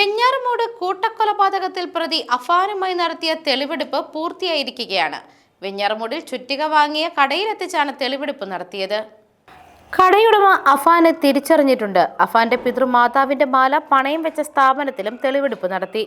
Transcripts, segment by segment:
വെഞ്ഞാറമൂട് കൂട്ടക്കൊലപാതകത്തിൽ പ്രതി അഫാനുമായി നടത്തിയ തെളിവെടുപ്പ് പൂർത്തിയായിരിക്കുകയാണ്. വെഞ്ഞാറമൂടിൽ ചുറ്റിക വാങ്ങിയ കടയിലെത്തിച്ചാണ് തെളിവെടുപ്പ് നടത്തിയത്. കടയുടമ അഫാനെ തിരിച്ചറിഞ്ഞിട്ടുണ്ട്. അഫാന്റെ പിതൃമാതാവിന്റെ മാല പണയം വെച്ച സ്ഥാപനത്തിലും തെളിവെടുപ്പ് നടത്തി.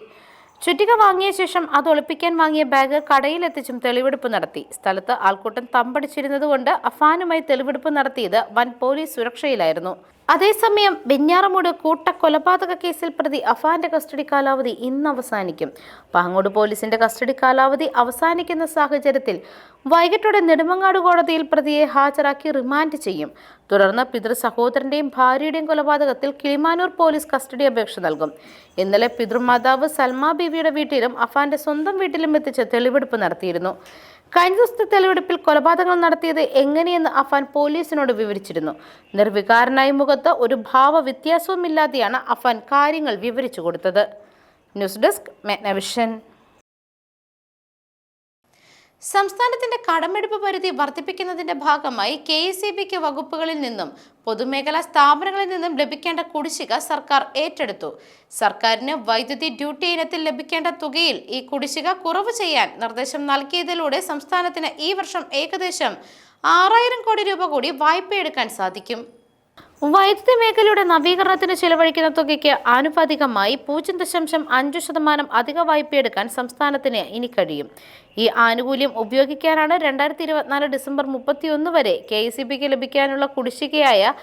ചുറ്റിക വാങ്ങിയ ശേഷം അത് ഒളിപ്പിക്കാൻ വാങ്ങിയ ബാഗ് കടയിലെത്തിച്ചും തെളിവെടുപ്പ് നടത്തി. സ്ഥലത്ത് ആൾക്കൂട്ടം തമ്പടിച്ചിരുന്നതുകൊണ്ട് അഫാനുമായി തെളിവെടുപ്പ് നടത്തിയത് വൻ പോലീസ് സുരക്ഷയിലായിരുന്നു. അതേസമയം വെഞ്ഞാറമൂട് കൂട്ടക്കൊലപാതക കേസിൽ പ്രതി അഫാന്റെ കസ്റ്റഡി കാലാവധി ഇന്ന് അവസാനിക്കും. പാങ്ങോട് പോലീസിന്റെ കസ്റ്റഡി കാലാവധി അവസാനിക്കുന്ന സാഹചര്യത്തിൽ വൈകിട്ടോടെ നെടുമങ്ങാട് കോടതിയിൽ പ്രതിയെ ഹാജരാക്കി റിമാൻഡ് ചെയ്യും. തുടർന്ന് പിതൃ സഹോദരന്റെയും ഭാര്യയുടെയും കൊലപാതകത്തിൽ കിളിമാനൂർ പോലീസ് കസ്റ്റഡി അപേക്ഷ നൽകും. ഇന്നലെ പിതൃമാതാവ് സൽമാ ബീവിയുടെ വീട്ടിലും അഫാന്റെ സ്വന്തം വീട്ടിലും എത്തിച്ച് തെളിവെടുപ്പ് നടത്തിയിരുന്നു. കഴിഞ്ഞ ദിവസത്തെ തെളിവെടുപ്പിൽ കൊലപാതകങ്ങൾ നടത്തിയത് എങ്ങനെയെന്ന് അഫാൻ പോലീസിനോട് വിവരിച്ചിരുന്നു. നിർവികാരനായ മുഖത്ത് ഒരു ഭാവ വ്യത്യാസവുമില്ലാതെയാണ് അഫാൻ കാര്യങ്ങൾ വിവരിച്ചു കൊടുത്തത്. News desk Megnavision. സംസ്ഥാനത്തിന്റെ കടമെടുപ്പ് പരിധി വർദ്ധിപ്പിക്കുന്നതിന്റെ ഭാഗമായി കെ എസ് ഇ ബിക്ക് വകുപ്പുകളിൽ നിന്നും പൊതുമേഖലാ സ്ഥാപനങ്ങളിൽ നിന്നും ലഭിക്കേണ്ട കുടിശ്ശിക സർക്കാർ ഏറ്റെടുത്തു. സർക്കാരിന് വൈദ്യുതി ഡ്യൂട്ടി ഇനത്തിൽ ലഭിക്കേണ്ട തുകയിൽ ഈ കുടിശ്ശിക കുറവ് ചെയ്യാൻ നിർദ്ദേശം നൽകിയതിലൂടെ സംസ്ഥാനത്തിന് ഈ വർഷം ഏകദേശം ആറായിരം കോടി രൂപ കൂടി വായ്പയെടുക്കാൻ സാധിക്കും. വൈദ്യുതി മേഖലയുടെ നവീകരണത്തിന് ചെലവഴിക്കുന്ന തുകയ്ക്ക് ആനുപാതികമായി പൂജ്യം ദശാംശം അഞ്ച് ശതമാനം അധിക വായ്പയെടുക്കാൻ സംസ്ഥാനത്തിന് ഇനി കഴിയും. ഈ ആനുകൂല്യം ഉപയോഗിക്കാനാണ് രണ്ടായിരത്തി ഇരുപത്തിനാല് ഡിസംബർ മുപ്പത്തിയൊന്ന് വരെ കെ എസ് സി ബിക്ക് ലഭിക്കാനുള്ള കുടിശ്ശികയായ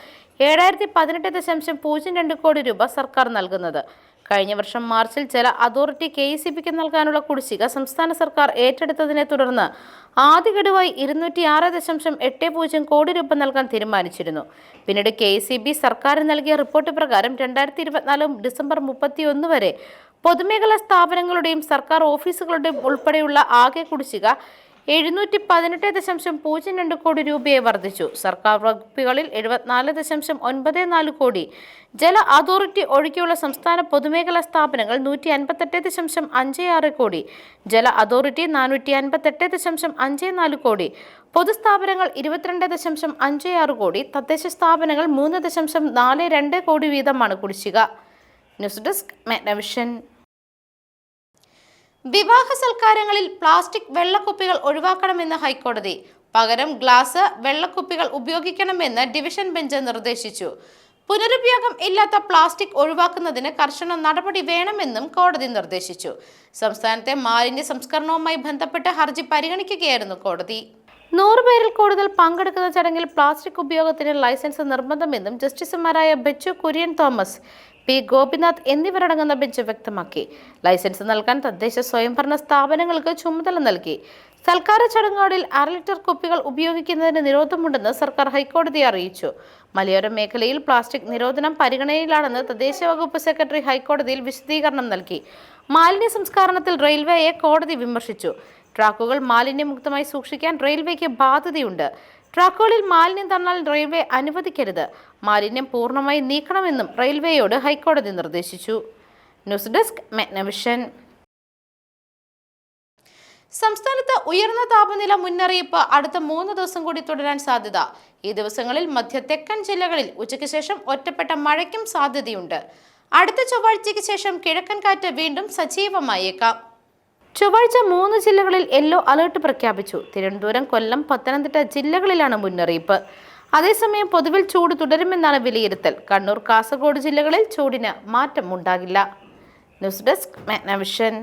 ഏഴായിരത്തി പതിനെട്ട് ദശാംശം പൂജ്യം രണ്ട് കോടി രൂപ സർക്കാർ നൽകുന്നത്. കഴിഞ്ഞ വർഷം മാർച്ചിൽ ചില അതോറിറ്റി കെ സി നൽകാനുള്ള കുടിശ്ശിക സംസ്ഥാന സർക്കാർ ഏറ്റെടുത്തതിനെ തുടർന്ന് ആദ്യ ഗഡുവായി ഇരുന്നൂറ്റി ആറ് ദശാംശം എട്ട് പൂജ്യം കോടി രൂപ നൽകാൻ തീരുമാനിച്ചിരുന്നു. പിന്നീട് കെ സി ബി സർക്കാരിന് നൽകിയ റിപ്പോർട്ട് പ്രകാരം രണ്ടായിരത്തി ഇരുപത്തിനാല് ഡിസംബർ മുപ്പത്തിയൊന്ന് വരെ പൊതുമേഖലാ സ്ഥാപനങ്ങളുടെയും സർക്കാർ ഓഫീസുകളുടെയും ഉൾപ്പെടെയുള്ള ആകെ കുടിശ്ശിക എഴുന്നൂറ്റി പതിനെട്ട് ദശാംശം പൂജ്യം രണ്ട് കോടി രൂപയെ വർദ്ധിച്ചു. സർക്കാർ വകുപ്പുകളിൽ എഴുപത്തിനാല് ദശാംശം ഒൻപത് നാല് കോടി. ജല അതോറിറ്റി ഒഴികെയുള്ള സംസ്ഥാന പൊതുമേഖലാ സ്ഥാപനങ്ങൾ നൂറ്റി അൻപത്തെട്ട് ദശാംശം അഞ്ച് ആറ് കോടി. ജല അതോറിറ്റി നാനൂറ്റി അൻപത്തെട്ട് ദശാംശം അഞ്ച് നാല് കോടി. പൊതുസ്ഥാപനങ്ങൾ ഇരുപത്തിരണ്ട് ദശാംശം അഞ്ച് ആറ് കോടി. തദ്ദേശ സ്ഥാപനങ്ങൾ മൂന്ന് ദശാംശം നാല് രണ്ട് കോടി വീതമാണ് കുടിശ്ശിക. News desk Megnavision. വിവാഹ സൽക്കാരങ്ങളിൽ പ്ലാസ്റ്റിക് വെള്ളക്കുപ്പികൾ ഒഴിവാക്കണമെന്ന് ഹൈക്കോടതി. പകരം ഗ്ലാസ് വെള്ളക്കുപ്പികൾ ഉപയോഗിക്കണമെന്ന് ഡിവിഷൻ ബെഞ്ച് നിർദ്ദേശിച്ചു. പുനരുപയോഗം ഇല്ലാത്ത പ്ലാസ്റ്റിക് ഒഴിവാക്കുന്നതിന് കർശന നടപടി വേണമെന്നും കോടതി നിർദ്ദേശിച്ചു. സംസ്ഥാനത്തെ മാലിന്യ സംസ്കരണവുമായി ബന്ധപ്പെട്ട ഹർജി പരിഗണിക്കുകയായിരുന്നു കോടതി. നൂറ് പേരിൽ കൂടുതൽ പങ്കെടുക്കുന്ന ചടങ്ങിൽ പ്ലാസ്റ്റിക് ഉപയോഗത്തിന് ലൈസൻസ് നിർബന്ധമെന്നും ജസ്റ്റിസുമാരായ ബെച്ചു കുര്യൻ തോമസ് പി ഗോപിനാഥ് എന്നിവരടങ്ങുന്ന ബെഞ്ച് വ്യക്തമാക്കി. ലൈസൻസ് നൽകാൻ തദ്ദേശ സ്വയംഭരണ സ്ഥാപനങ്ങൾക്ക് ചുമതല നൽകി. സൽക്കാര ചടങ്ങുകളിൽ അര ലിറ്റർ കുപ്പികൾ ഉപയോഗിക്കുന്നതിന് നിരോധമുണ്ടെന്ന് സർക്കാർ ഹൈക്കോടതിയെ അറിയിച്ചു. മലയോര മേഖലയിൽ പ്ലാസ്റ്റിക് നിരോധനം പരിഗണനയിലാണെന്ന് തദ്ദേശ വകുപ്പ് സെക്രട്ടറി ഹൈക്കോടതിയിൽ വിശദീകരണം നൽകി. മാലിന്യ സംസ്കരണത്തിൽ റെയിൽവേയെ കോടതി വിമർശിച്ചു. ട്രാക്കുകൾ മാലിന്യമുക്തമായി സൂക്ഷിക്കാൻ റെയിൽവേക്ക് ബാധ്യതയുണ്ട്. ട്രാക്കുകളിൽ മാലിന്യം തന്നാൽ റെയിൽവേ അനുവദിക്കരുത്. മാലിന്യം പൂർണമായി നീക്കണമെന്നും റെയിൽവേയോട് ഹൈക്കോടതി നിർദ്ദേശിച്ചു. News desk Megnavision. സംസ്ഥാനത്ത് ഉയർന്ന താപനില മുന്നറിയിപ്പ് അടുത്ത മൂന്ന് ദിവസം കൂടി തുടരാൻ സാധ്യത. ഈ ദിവസങ്ങളിൽ മധ്യ തെക്കൻ ജില്ലകളിൽ ഉച്ചയ്ക്ക് ശേഷം ഒറ്റപ്പെട്ട മഴയ്ക്കും സാധ്യതയുണ്ട്. അടുത്ത ചൊവ്വാഴ്ചയ്ക്ക് ശേഷം കിഴക്കൻ കാറ്റ് വീണ്ടും സജീവമായേക്കാം. ചൊവ്വാഴ്ച മൂന്ന് ജില്ലകളിൽ യെല്ലോ അലേർട്ട് പ്രഖ്യാപിച്ചു. തിരുവനന്തപുരം കൊല്ലം പത്തനംതിട്ട ജില്ലകളിലാണ് മുന്നറിയിപ്പ്. അതേസമയം പൊതുവിൽ ചൂട് തുടരുമെന്നാണ് വിലയിരുത്തൽ. കണ്ണൂർ കാസർഗോഡ് ജില്ലകളിൽ ചൂടിന് മാറ്റം ഉണ്ടാകില്ല ന്യൂസ് ഡെസ്ക് മെഗ്നവിഷൻ.